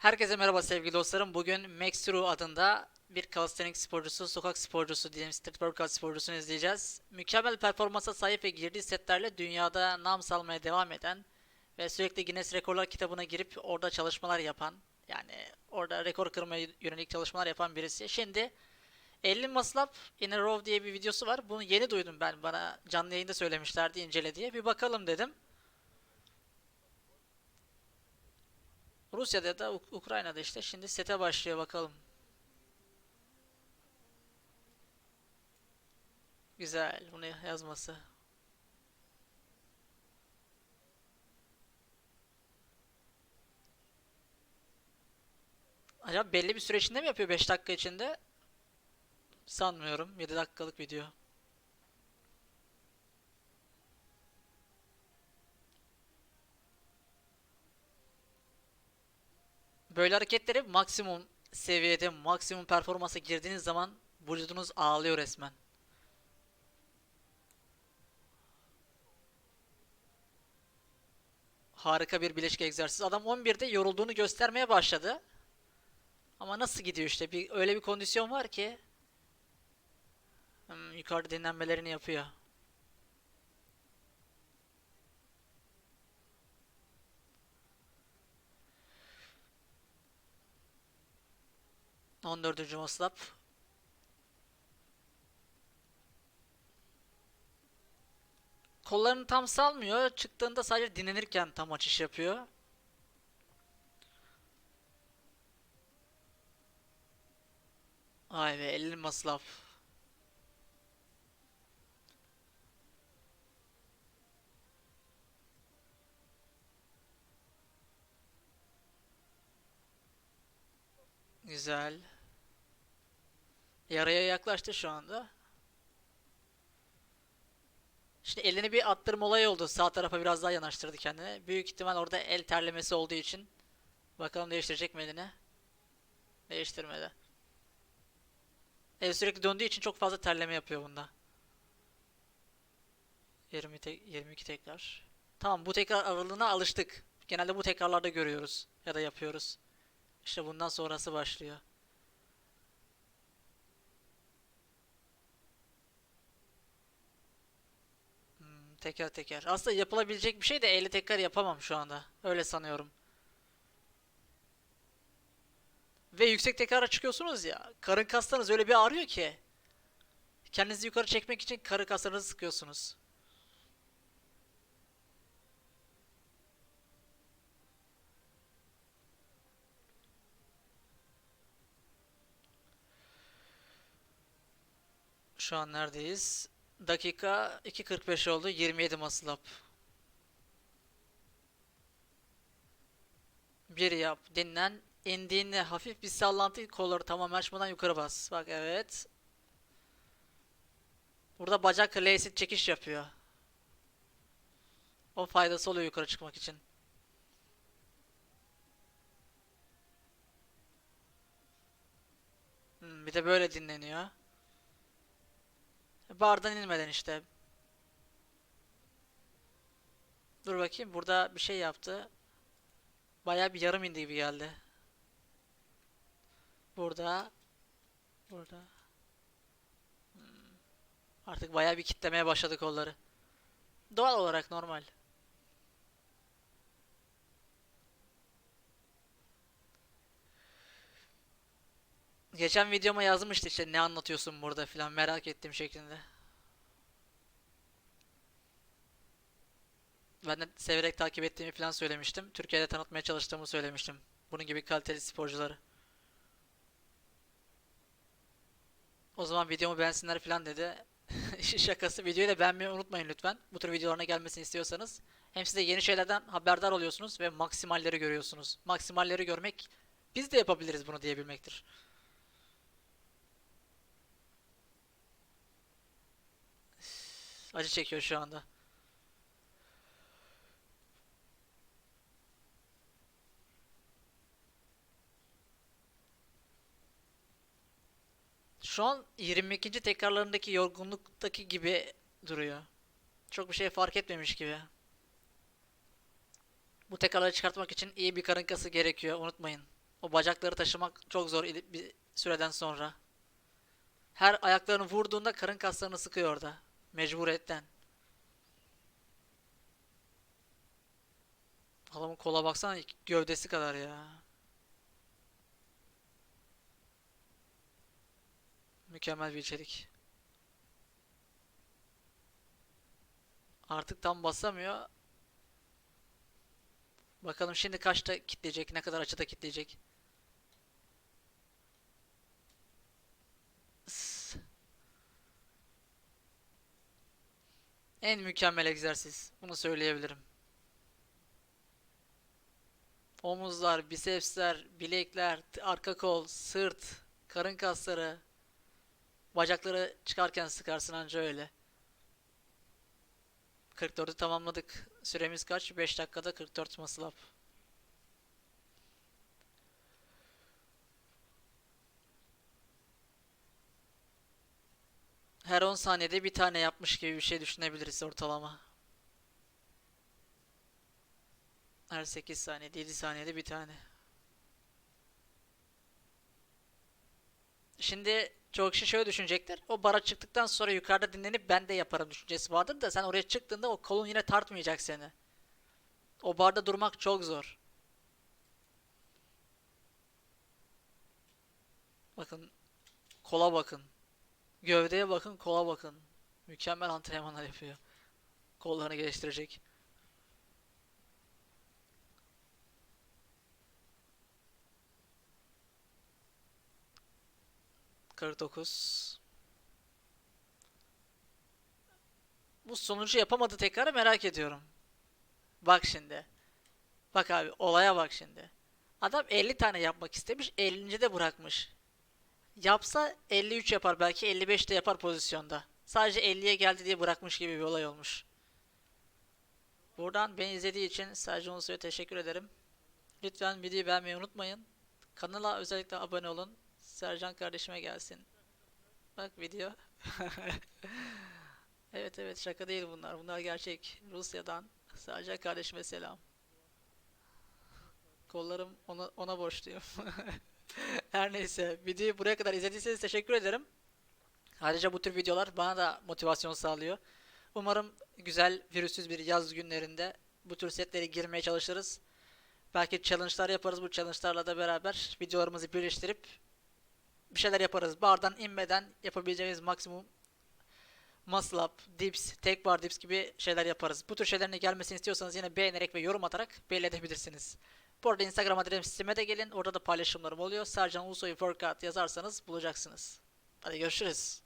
Herkese merhaba sevgili dostlarım. Bugün Max True adında bir calisthenics sporcusu, sokak sporcusu diyelim street workout sporcusunu izleyeceğiz. Mükemmel performansa sahip ve girdiği setlerle dünyada nam salmaya devam eden ve sürekli Guinness Rekorlar kitabına girip orada çalışmalar yapan, yani orada rekor kırmaya yönelik çalışmalar yapan birisi. Şimdi 50 muscle up in a row diye bir videosu var. Bunu yeni duydum ben. Bana canlı yayında söylemişlerdi incele diye. Bir bakalım dedim. Rusya'da da Uk- Ukrayna'da işte. Şimdi sete başlıyor bakalım. Güzel bunu yazması. Acaba belli bir süre içinde mi yapıyor 5 dakika içinde? Sanmıyorum. 7 dakikalık video. Böyle hareketleri maksimum seviyede, maksimum performansa girdiğiniz zaman vücudunuz ağlıyor resmen. Harika bir bileşik egzersiz. Adam 11'de yorulduğunu göstermeye başladı. Ama nasıl gidiyor işte? Bir, öyle bir kondisyon var ki hmm, yukarıda dinlenmelerini yapıyor. On dördüncü maslap. Kollarını tam salmıyor. Çıktığında sadece dinlenirken tam açış yapıyor. Ay be 50 maslap. Güzel. Yaraya yaklaştı şu anda. Şimdi elini bir attırma olayı oldu. Sağ tarafa biraz daha yanaştırdı kendini. Büyük ihtimal orada el terlemesi olduğu için. Bakalım değiştirecek mi elini? Değiştirmedi. El sürekli döndüğü için çok fazla terleme yapıyor bunda. 20 tek, 22 tekrar. Tamam bu tekrar aralığına alıştık. Genelde bu tekrarlarda görüyoruz ya da yapıyoruz. İşte bundan sonrası başlıyor. Hmm, teker teker. Aslında yapılabilecek bir şey de 50 tekrar yapamam şu anda. Öyle sanıyorum. Ve yüksek tekrara çıkıyorsunuz ya. Karın kaslarınız öyle bir ağrıyor ki. Kendinizi yukarı çekmek için karın kaslarınızı sıkıyorsunuz. Şu an neredeyiz? Dakika 2.45 oldu. 27 muscle up. Bir yap. Dinlen. İndiğinde hafif bir sallantı kolları tamamen açmadan yukarı bas. Bak evet. Burada bacak lasit çekiş yapıyor. O faydası oluyor yukarı çıkmak için. Hmm, bir de böyle dinleniyor. Bardan inmeden işte. Dur bakayım burada bir şey yaptı. Baya bir yarım indi gibi geldi. Burada. Burada. Hmm. Artık baya bir kitlemeye başladı kolları. Doğal olarak normal. Geçen videoma yazmıştı işte ne anlatıyorsun burada filan merak ettiğim şeklinde. Ben de severek takip ettiğimi falan söylemiştim. Türkiye'de tanıtmaya çalıştığımı söylemiştim. Bunun gibi kaliteli sporcuları. O zaman videomu beğensinler falan dedi. Şakası. Videoyu da beğenmeyi unutmayın lütfen. Bu tür videolarına gelmesini istiyorsanız. Hem size yeni şeylerden haberdar oluyorsunuz ve maksimalleri görüyorsunuz. Maksimalleri görmek biz de yapabiliriz bunu diyebilmektir. Acı çekiyor şu anda. Şu an 22. tekrarlarındaki yorgunluktaki gibi duruyor. Çok bir şey fark etmemiş gibi. Bu tekrarları çıkartmak için iyi bir karın kası gerekiyor. Unutmayın. O bacakları taşımak çok zor bir süreden sonra. Her ayaklarını vurduğunda karın kaslarını sıkıyor orada. Mecburiyetten. Adamın kola baksana gövdesi kadar ya. Mükemmel bir içerik. Artık tam basamıyor. Bakalım şimdi kaçta kitleyecek, ne kadar açıda kitleyecek. En mükemmel egzersiz. Bunu söyleyebilirim. Omuzlar, bisepsler, bilekler, arka kol, sırt, karın kasları, bacakları çıkarken sıkarsın anca öyle. 44'ü tamamladık. Süremiz kaç? 5 dakikada 44 muscle up. Her 10 saniyede bir tane yapmış gibi bir şey düşünebiliriz ortalama. Her 8 saniyede 7 saniyede bir tane. Şimdi çoğu kişi şöyle düşünecektir. O bara çıktıktan sonra yukarıda dinlenip ben de yaparım düşüncesi vardır da sen oraya çıktığında o kolun yine tartmayacak seni. O barda durmak çok zor. Bakın kola bakın. Gövdeye bakın, kola bakın. Mükemmel antrenmanlar yapıyor. Kollarını geliştirecek. Kırk dokuz. Bu sonucu yapamadı tekrar merak ediyorum. Bak şimdi. Bak abi olaya bak şimdi. Adam 50 tane yapmak istemiş 50. de bırakmış. Yapsa 53 yapar belki 55 de yapar pozisyonda. Sadece 50'ye geldi diye bırakmış gibi bir olay olmuş. Buradan beni izlediği için Sercan Ulusoy'a teşekkür ederim. Lütfen videoyu beğenmeyi unutmayın. Kanala özellikle abone olun. Sercan kardeşime gelsin. Bak video. Evet evet şaka değil bunlar. Bunlar gerçek. Rusya'dan Sercan kardeşime selam. Kollarım ona, ona borçluyum. Her neyse videoyu buraya kadar izlediyseniz teşekkür ederim. Ayrıca bu tür videolar bana da motivasyon sağlıyor. Umarım güzel virüsüz bir yaz günlerinde bu tür setlere girmeye çalışırız. Belki challenge'lar yaparız. Bu challenge'larla da beraber videolarımızı birleştirip bir şeyler yaparız. Bardan inmeden yapabileceğimiz maksimum muscle up, dips, tek bar dips gibi şeyler yaparız. Bu tür şeylerin gelmesini istiyorsanız yine beğenerek ve yorum atarak belli edebilirsiniz. Bu arada Instagram adresime de gelin. Orada da paylaşımlarım oluyor. Sercan Ulusoy Workout yazarsanız bulacaksınız. Hadi görüşürüz.